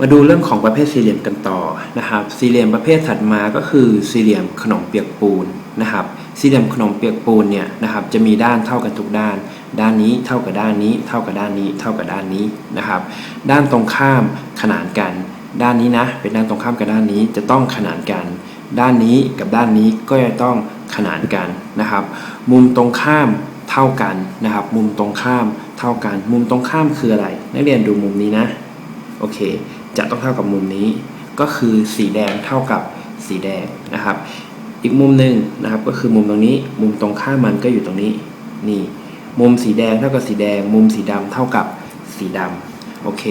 มาดูเรื่องของประเภทสี่เหลี่ยมกันต่อนะครับ สี่เหลี่ยมประเภทถัดมาก็คือสี่เหลี่ยมขนมเปียกปูนนะครับ สี่เหลี่ยมขนมเปียกปูนเนี่ยนะครับจะมีด้านเท่ากันทุกด้าน ด้านนี้เท่ากับด้านนี้ เท่ากับด้านนี้ เท่ากับด้านนี้นะครับ ด้านตรงข้ามขนานกัน ด้านนี้นะเป็นด้านตรงข้ามกับด้านนี้จะต้องขนานกัน ด้านนี้กับด้านนี้ก็จะต้องขนานกันนะครับ มุมตรงข้ามเท่ากันนะครับ มุมตรงข้ามเท่ากัน มุมตรงข้ามคืออะไร นักเรียนดูมุมนี้นะ โอเค จะต้องเท่ากับมุมนี้ ก็คือสีแดงเท่ากับสีแดงนะครับ อีกมุมหนึ่งนะครับก็คือมุมตรงนี้ มุมตรงข้ามมันก็อยู่ตรงนี้นี่ มุมสีแดงเท่ากับสีแดง มุมสีดำเท่ากับสีดำโอเค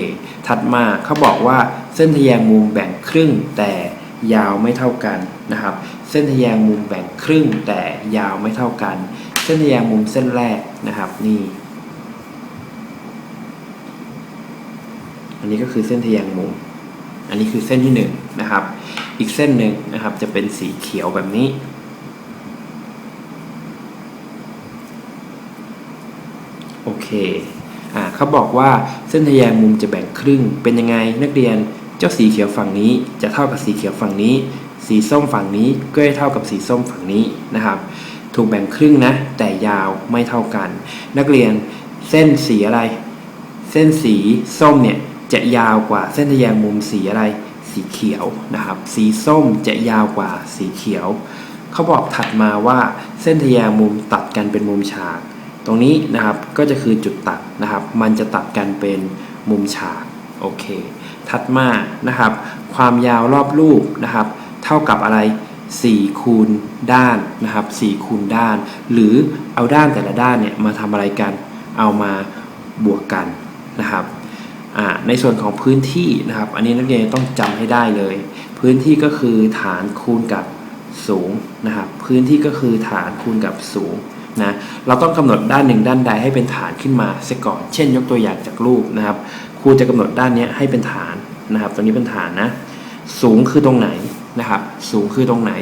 ถัดมาเขาบอกว่าเส้นทแยงมุมแบ่งครึ่งแต่ยาวไม่เท่ากันนะครับ เส้นทแยงมุมแบ่งครึ่งแต่ยาวไม่เท่ากัน เส้นทแยงมุมเส้นแรกนะครับนี่ อันนี้ก็คือเส้นทะแยงมุม อันนี้คือเส้นที่หนึ่งนะครับ อีกเส้นหนึ่งนะครับจะเป็นสีเขียวแบบนี้ โอเคอ่าเขาบอกว่าเส้นทะแยงมุมจะแบ่งครึ่ง เป็นยังไงนักเรียนเจ้าสีเขียวฝั่งนี้ จะเท่ากับสีเขียวฝั่งนี้ สีส้มฝั่งนี้ก็จะเท่ากับสีส้มฝั่งนี้นะครับ ถูกแบ่งครึ่งนะ แต่ยาวไม่เท่ากัน นักเรียนเส้นสีอะไร เส้นสีส้มเนี่ย จะยาวกว่าเส้นทะแยงมุมสีอะไรสีเขียวนะครับ สีส้มจะยาวกว่าสีเขียว เขาบอกถัดมาว่าเส้นทะแยงมุมตัดกันเป็นมุมฉาก ตรงนี้นะครับก็จะคือจุดตัดนะครับ มันจะตัดกันเป็นมุมฉากโอเค ถัดมานะครับ ความยาวรอบรูปนะครับ เท่ากับอะไร4คูณด้านนะครับ4คูณด้าน หรือเอาด้านแต่ละด้านเนี่ยมาทำอะไรกัน เอามาบวกกันนะครับ ในส่วนของพื้นที่นะครับ อันนี้นักเรียนต้องจำให้ได้เลย พื้นที่ก็คือฐานคูณกับสูงนะครับ พื้นที่ก็คือฐานคูณกับสูงนะเราต้องกำหนดด้านหนึ่งด้านใดให้เป็นฐานขึ้นมาเสียก่อน เช่น ยกตัวอย่างจากรูปนะครับครูจะกำหนดด้านนี้ให้เป็นฐานนะครับตัวนี้เป็นฐานนะ สูงคือตรงไหนนะครับ สูงคือตรงไหน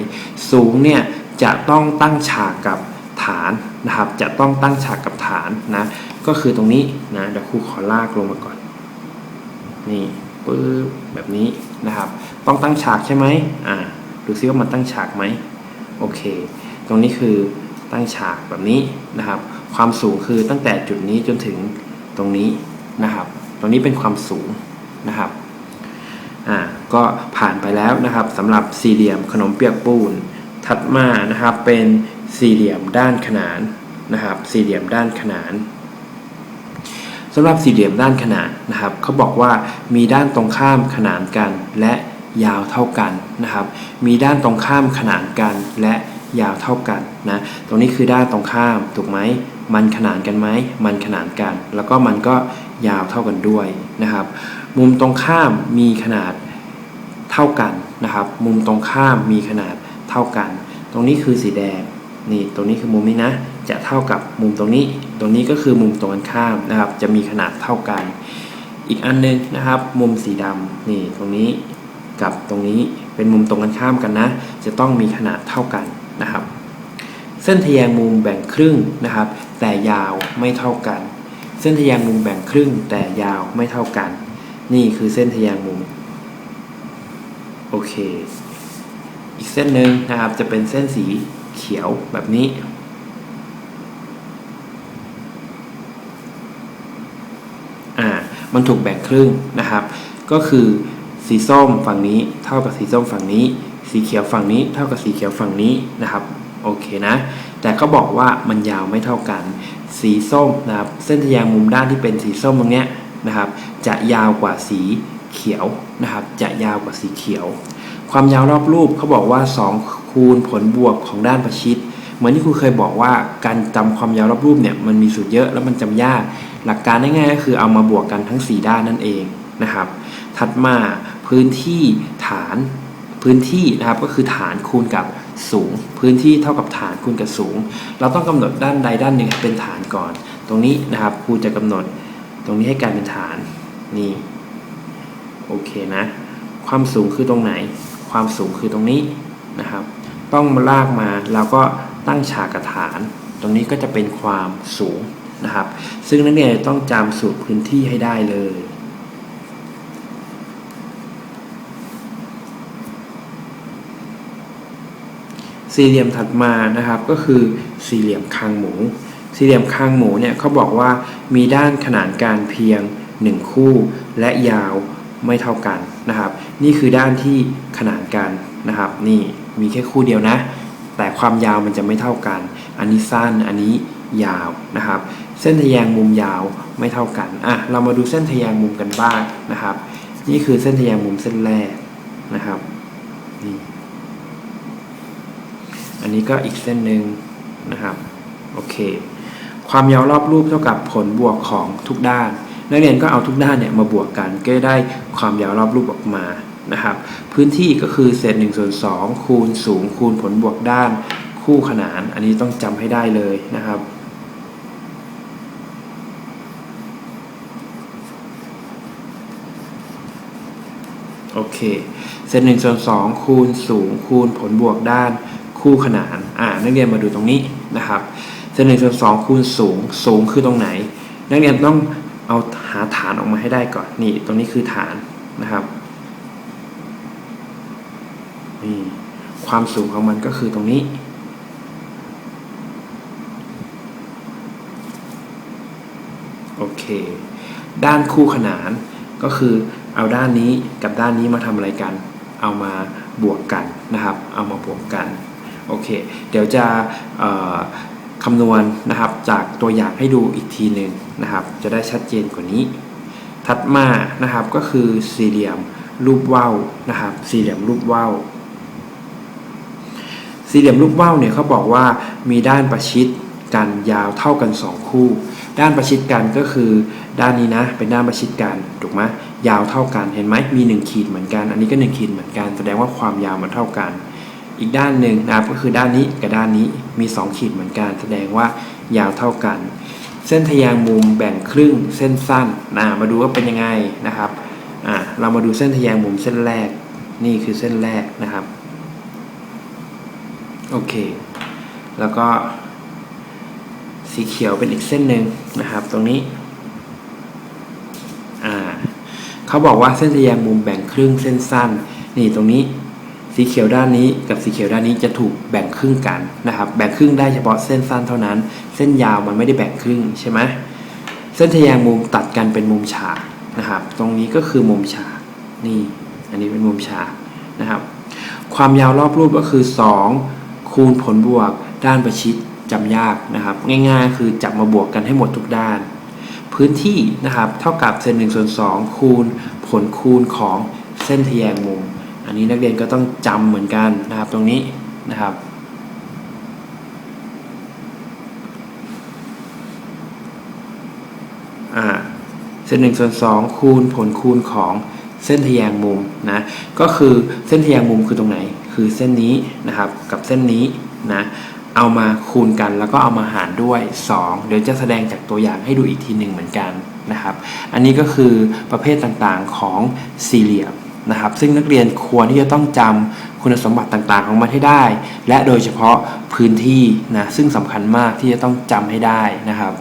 สูงเนี่ยจะต้องตั้งฉากกับฐานนะครับ จะต้องตั้งฉากกับฐานนะ ก็คือตรงนี้นะ เดี๋ยวครูขอลากลงมาก่อน นี่ปึ๊บแบบนี้นะครับ ต้องตั้งฉากใช่ไหมอ่าดูซิว่ามันตั้งฉากไหมโอเค ตรงนี้คือตั้งฉากแบบนี้นะครับ ความสูงคือตั้งแต่จุดนี้จนถึงตรงนี้นะครับ ตรงนี้เป็นความสูงนะครับอ่าก็ผ่านไปแล้วนะครับสำหรับสี่เหลี่ยมขนมเปียกปูน ถัดมานะครับเป็นสี่เหลี่ยมด้านขนานนะครับ สี่เหลี่ยมด้านขนาน สำหรับสี่เหลี่ยมด้านขนานนะครับเขาบอกว่ามีด้านตรงข้ามขนานกันและยาวเท่ากันนะครับ มีด้านตรงข้ามขนานกันและยาวเท่ากันนะ ตรงนี้คือด้านตรงข้ามถูกไหม มันขนานกันไหม มันขนานกัน แล้วก็มันก็ยาวเท่ากันด้วยนะครับ มุมตรงข้ามมีขนาดเท่ากันนะครับ มุมตรงข้ามมีขนาดเท่ากัน ตรงนี้คือสีแดง นี่ตรงนี้คือมุมนี้นะจะเท่ากับมุมตรงนี้ ตรงนี้ก็คือมุมตรงกันข้ามนะครับ จะมีขนาดเท่ากัน อีกอันนึงนะครับ มุมสีดำนี่ตรงนี้กับตรงนี้เป็นมุมตรงกันข้ามกันนะ จะต้องมีขนาดเท่ากันนะครับ เส้นทแยงมุมแบ่งครึ่งนะครับ แต่ยาวไม่เท่ากัน เส้นทแยงมุมแบ่งครึ่ง แต่ยาวไม่เท่ากัน นี่คือเส้นทแยงมุมโอเค อีกเส้นหนึ่งนะครับจะเป็นเส้นสี เขียวแบบนี้ อ่า มันถูกแบ่งครึ่งนะครับ ก็คือสีส้มฝั่งนี้เท่ากับสีส้มฝั่งนี้ สีเขียวฝั่งนี้เท่ากับสีเขียวฝั่งนี้นะครับ โอเคนะ แต่ก็บอกว่ามันยาวไม่เท่ากัน สีส้มนะครับ เส้นทะแยงมุมด้านที่เป็นสีส้มตรงเนี้ยนะครับ จะยาวกว่าสีเขียวนะครับ จะยาวกว่าสีเขียว ความยาวรอบรูปเขาบอกว่า2 คูณผลบวกของด้านประชิดเหมือนที่ครูเคยบอกว่าการจำความยาวรอบรูปเนี่ยมันมีสูตรเยอะแล้วมันจำยาก หลักการง่ายๆก็คือเอามาบวกกันทั้ง 4 ด้านนั่นเองนะครับ ถัดมาพื้นที่ฐานพื้นที่นะครับก็คือฐานคูณกับสูง พื้นที่เท่ากับฐานคูณกับสูง เราต้องกำหนดด้านใดด้านหนึ่งเป็นฐานก่อน ตรงนี้นะครับครูจะกำหนดตรงนี้ให้กลายเป็นฐานนี่โอเคนะ ความสูงคือตรงไหน ความสูงคือตรงนี้นะครับ ต้องลากมาเราก็ตั้งฉากฐาน ตรงนี้ก็จะเป็นความสูงนะครับ ซึ่งนักเรียนต้องจำสูตรพื้นที่ให้ได้เลยสี่เหลี่ยมถัดมานะครับก็คือสี่เหลี่ยมคางหมู สี่เหลี่ยมคางหมูเนี่ยเขาบอกว่ามีด้านขนานการเพียง 1 คู่ และยาวไม่เท่ากันนะครับ นี่คือด้านที่ขนานกันนะครับ นี่ มีแค่คู่เดียวนะ แต่ความยาวมันจะไม่เท่ากัน อันนี้สั้นอันนี้ยาวนะครับ เส้นทะแยงมุมยาวไม่เท่ากันอะเรามาดูเส้นทะแยงมุมกันบ้างนะครับ นี่คือเส้นทะแยงมุมเส้นแรกนะครับนี่อันนี้ก็อีกเส้นหนึ่งนะครับโอเค ความยาวรอบรูปเท่ากับผลบวกของทุกด้าน นักเรียนก็เอาทุกด้านเนี่ยมาบวกกันก็ได้ความยาวรอบรูปออกมานะครับ พื้นที่ก็คือเศษ1ส่วน2คูณสูงคูณผลบวกด้านคู่ขนาน อันนี้ต้องจำให้ได้เลยนะครับโอเค เศษหนึ่งส่วนสองคูณสูงคูณผลบวกด้านคู่ขนาน อ่า นักเรียนมาดูตรงนี้นะครับ เศษหนึ่งส่วนสองคูณสูง สูงคือตรงไหน นักเรียนต้องเอา หาฐานออกมาให้ได้ก่อน นี่ตรงนี้คือฐานนะครับนี่ความสูงของมันก็คือตรงนี้ โอเค ด้านคู่ขนานก็คือเอาด้านนี้กับด้านนี้มาทำอะไรกัน เอามาบวกกันนะครับ เอามาบวกกัน โอเค เดี๋ยวจะ คำนวณนะครับจากตัวอย่างให้ดูอีกทีหนึ่งนะครับ จะได้ชัดเจนกว่านี้ ถัดมานะครับก็คือสี่เหลี่ยมรูปว่าวนะครับ สี่เหลี่ยมรูปว่าวสี่เหลี่ยมรูปว่าวเนี่ยเขาบอกว่ามีด้านประชิดกันยาวเท่ากัน 2 คู่ ด้านประชิดกันก็คือด้านนี้นะ เป็นด้านประชิดกันถูกไหมยาวเท่ากันเห็นไหมมี 1 ขีดเหมือนกัน อันนี้ก็ 1 ขีดเหมือนกัน แสดงว่าความยาวมันเท่ากัน อีกด้านหนึ่งนะครับก็คือด้านนี้กับด้านนี้มี 2 ขีดเหมือนกัน แสดงว่ายาวเท่ากัน เส้นทะแยงมุมแบ่งครึ่งเส้นสั้นนะมาดูว่าเป็นยังไงนะครับอ่าเรามาดูเส้นทะแยงมุมเส้นแรกนี่คือเส้นแรกนะครับโอเค แล้วก็สีเขียวเป็นอีกเส้นหนึ่งนะครับ ตรงนี้อ่าเขาบอกว่าเส้นทะแยงมุมแบ่งครึ่งเส้นสั้น นี่ตรงนี้ สีเขียวด้านนี้กับสีเขียวด้านนี้จะถูกแบ่งครึ่งกันนะครับ แบ่งครึ่งได้เฉพาะเส้นสั้นเท่านั้น เส้นยาวมันไม่ได้แบ่งครึ่งใช่ไหมเส้นทะแยงมุมตัดกันเป็นมุมฉากนะครับ ตรงนี้ก็คือมุมฉากนี่ อันนี้เป็นมุมฉากนะครับ ความยาวรอบรูปก็คือ 2 คูณผลบวก ด้านประชิดจำยากนะครับ ง่ายๆ คือจับมาบวกกันให้หมดทุกด้าน พื้นที่นะครับเท่ากับเส้นหนึ่งส่วนสองคูณผลคูณของเส้นทะแยงมุม อันนี้นักเรียนก็ต้องจำเหมือนกันนะครับตรงนี้นะครับอ่าเส้นหนึ่งส่วนสองคูณผลคูณของเส้นทแยงมุมนะก็คือเส้นทแยงมุมคือตรงไหน คือเส้นนี้นะครับกับเส้นนี้นะเอามาคูณกันแล้วก็เอามาหารด้วย 2 เดี๋ยวจะแสดงจากตัวอย่างให้ดูอีกทีหนึ่งเหมือนกันนะครับ อันนี้ก็คือประเภทต่างๆของสี่เหลี่ยม นะครับ ซึ่งนักเรียนควรที่จะต้องจำคุณสมบัติต่างๆของมันให้ได้ และโดยเฉพาะพื้นที่นะซึ่งสำคัญมากที่จะต้องจำให้ได้นะครับ